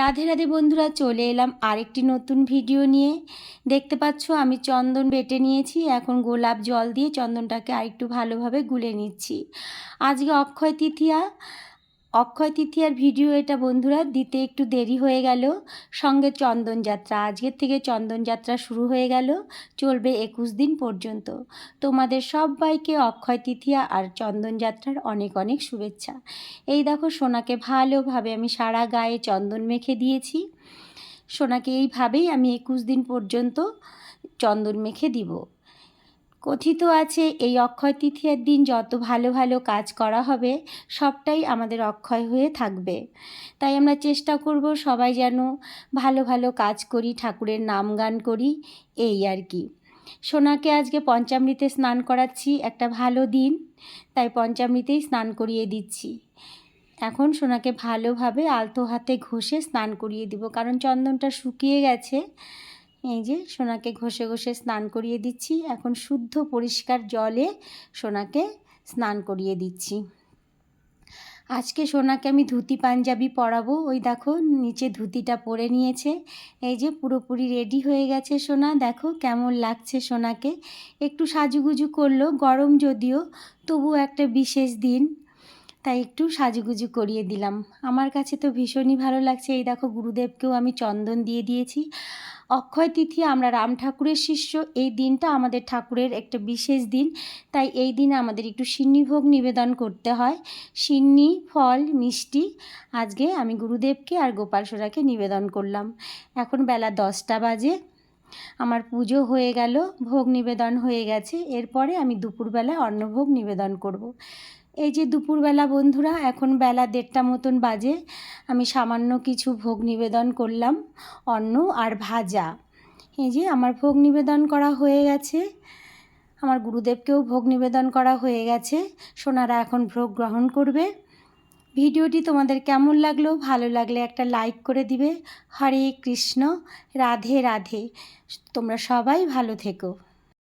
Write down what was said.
রাধে রাধে বন্ধুরা, চলে এলাম আরেকটি নতুন ভিডিও নিয়ে। দেখতে পাচ্ছ, আমি চন্দন বেটে নিয়েছি। এখন গোলাপ জল দিয়ে চন্দনটাকে আরেকটু ভালোভাবে গুলে নিচ্ছি। আজকে অক্ষয় তৃতীয়া অক্ষয় তৃতীয়ার ভিডিও এটা বন্ধুরা, দিতে একটু দেরি হয়ে গেল। সঙ্গে চন্দনযাত্রা আজকের থেকে চন্দনযাত্রা শুরু হয়ে গেল। চলবে একুশ দিন পর্যন্ত। তোমাদের সবাইকে অক্ষয় তৃতীয়া আর চন্দনযাত্রার অনেক অনেক শুভেচ্ছা। এই দেখো সোনাকে ভালোভাবে আমি সারা গায়ে চন্দন মেখে দিয়েছি। সোনাকে এইভাবেই আমি একুশ দিন পর্যন্ত চন্দন মেখে দিব। কথিত আছে, এই অক্ষয় তৃতীয়ার দিন যত ভালো ভালো কাজ করা হবে, সবটাই আমাদের অক্ষয় হয়ে থাকবে। তাই আমরা চেষ্টা করব সবাই যেন ভালো ভালো কাজ করি, ঠাকুরের নাম গান করি, এই আর কি। সোনাকে আজকে পঞ্চামৃতে স্নান করাচ্ছি, একটা ভালো দিন, তাই পঞ্চামৃতেই স্নান করিয়ে দিচ্ছি। এখন সোনাকে ভালোভাবে আলতো হাতে ঘষে স্নান করিয়ে দিব, কারণ চন্দনটা শুকিয়ে গেছে এই যে সোনাকে ঘষে ঘষে স্নান করিয়ে দিচ্ছি। এখন শুদ্ধ পরিষ্কার জলে সোনাকে স্নান করিয়ে দিচ্ছি। আজকে সোনাকে আমি ধুতি পাঞ্জাবি পরাবো। ওই দেখো, নিচে ধুতিটা পরে নিয়েছে। এই যে পুরোপুরি রেডি হয়ে গেছে সোনা। দেখো কেমন লাগছে সোনাকে। একটু সাজুগুজু করল, গরম যদিও তবু একটা বিশেষ দিন। তাই একটু সাজুগুজু করিয়ে দিলাম। আমার কাছে তো ভীষণই ভালো লাগছে। এই দেখো গুরুদেবকেও আমি চন্দন দিয়ে দিয়েছি। অক্ষয় তিথি, আমরা রাম ঠাকুরের শিষ্য। এই দিনটা আমাদের ঠাকুরের একটা বিশেষ দিন। তাই এই দিনে আমাদের একটু সিন্নিভোগ নিবেদন করতে হয়। সিন্নি, ফল, মিষ্টি। আজকে আমি গুরুদেবকে আর গোপাল সোরাকে নিবেদন করলাম। এখন বেলা দশটা বাজে। আমার পুজো হয়ে গেল, ভোগ নিবেদন হয়ে গেছে। এরপরে আমি দুপুরবেলায় অন্নভোগ নিবেদন করব। এই যে দুপুরবেলা বন্ধুরা, এখন বেলা দেড়টা মতন বাজে। আমি সামান্য কিছু ভোগ নিবেদন করলাম, অন্ন আর ভাজা। এই যে আমার ভোগ নিবেদন করা হয়ে গেছে। আমার গুরুদেবকেও ভোগ নিবেদন করা হয়ে গেছে। সোনারা এখন ভোগ গ্রহণ করবে। ভিডিওটি তোমাদের কেমন লাগল? ভালো লাগলে একটা লাইক করে দিবে। হরে কৃষ্ণ, রাধে রাধে। তোমরা সবাই ভালো থেকো।